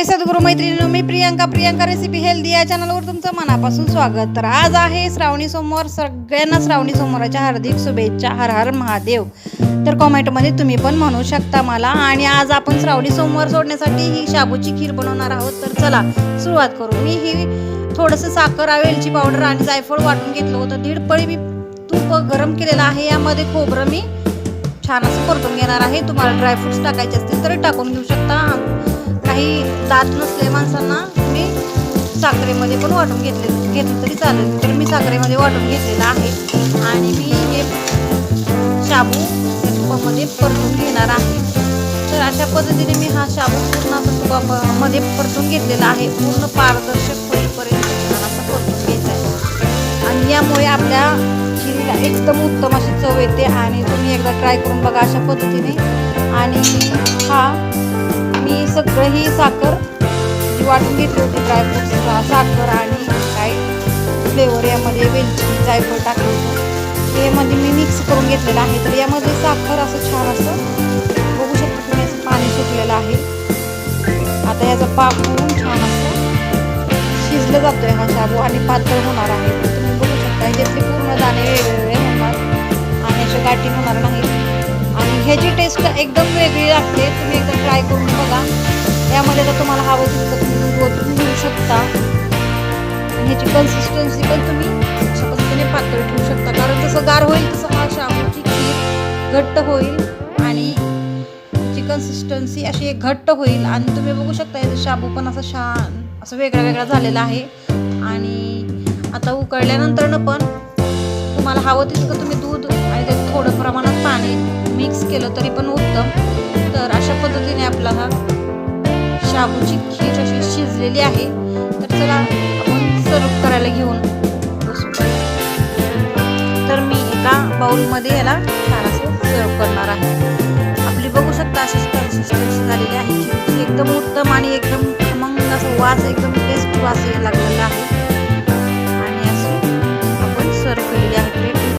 सद्गुरू मैत्रिणी मी Priyanka. Priyanka recipe healthy या चॅनलवर तुमचं मनापासून स्वागत. तर आज आहे श्रावणी सोमवार. सगळ्यांना श्रावणी सोमवाराच्या हार्दिक शुभेच्छा. हर हर महादेव. तर कॉमेंटमध्ये तुम्ही पण म्हणू शकता मला. आणि आज आपण श्रावणी सोमवार सोडण्यासाठी ही शाबूची खीर बनवणार आहोत. तर चला सुरुवात करू. मी ही थोडंसं साखर वेलची पावडर आणि जायफळ वाटून घेतलं होतं. दीड पळी मी तूप गरम केलेलं आहे. यामध्ये खोबरं मी छान असं परतून घेणार आहे. तुम्हाला ड्रायफ्रुट्स टाकायचे असतील तर टाकून घेऊ शकता. काही दात नसले माणसांना मी साखरेमध्ये पण वाटून घेतले घेतलं तरी चालेल. तर मी साखरेमध्ये वाटून घेतलेलं आहे. आणि मी हे शाबू या तुपामध्ये परतून घेणार आहे. तर अशा पद्धतीने मी हा शाबू पूर्ण असं तुपामध्ये परतून घेतलेला आहे. पूर्ण पारदर्शक होईपर्यंत असं परतून घ्यायचा आहे. आणि यामुळे आपल्या खिरीला एकदम उत्तम अशी चव येते आणि तुम्ही एकदा ट्राय करून बघा अशा पद्धतीने. आणि हा ही साखर जी वाटून घेतली होती ड्रायफ्रुट्स साखर आणि काय फ्लेवर यामध्ये वेलची जायफळ टाकलं होतं. ते म्हणजे मी मिक्स करून घेतलेलं आहे. तर यामध्ये साखर असं छान असं बघू शकतो तुम्ही असं पाणी सुटलेलं आहे. आता याचा पाक होऊन छान असं शिजलं जातोय हा शाबू आणि पातळ होणार आहे. तुम्ही बघू शकता ह्याच्यातले पूर्ण दाणे वेगवेगळे होणार आणि असे गाठी होणार नाही आणि ह्याची टेस्ट एकदम वेगळी लागते. तुम्ही एकदा ट्राय करून बघा. त्यामध्ये जर तुम्हाला हवं तितकं तुम्ही दूध ओतून घेऊ शकता. ह्याची कन्सिस्टन्सी पण तुम्ही अशा पद्धतीने पातळ ठेवू शकता. कारण जसं गार होईल तसं हा शाबूची खीर घट्ट होईल आणि ची कन्सिस्टन्सी अशी एक घट्ट होईल. आणि तुम्ही बघू शकता याचं शाबू पण असं छान असं वेगळा वेगळा झालेला आहे. आणि आता उकळल्यानंतरनं पण तुम्हाला हवं तितकं तुम्ही दूध आणि त्यात थोडं प्रमाणात पाणी मिक्स केलं तरी पण उत्तम. तर अशा पद्धतीने आपला हा शाबूची खीर अशी शिजलेली आहे. तर चला आपण सर्व करायला घेऊन तर मी एका बाउलमध्ये याला छान असं सर्व करणार आहे. आपली बघू शकता अशी कन्सिस्टन्सी झालेली आहे. खीरची एकदम उत्तम आणि एकदम खमंग असं वास एकदम टेस्ट वास यायला लागलेला आहे.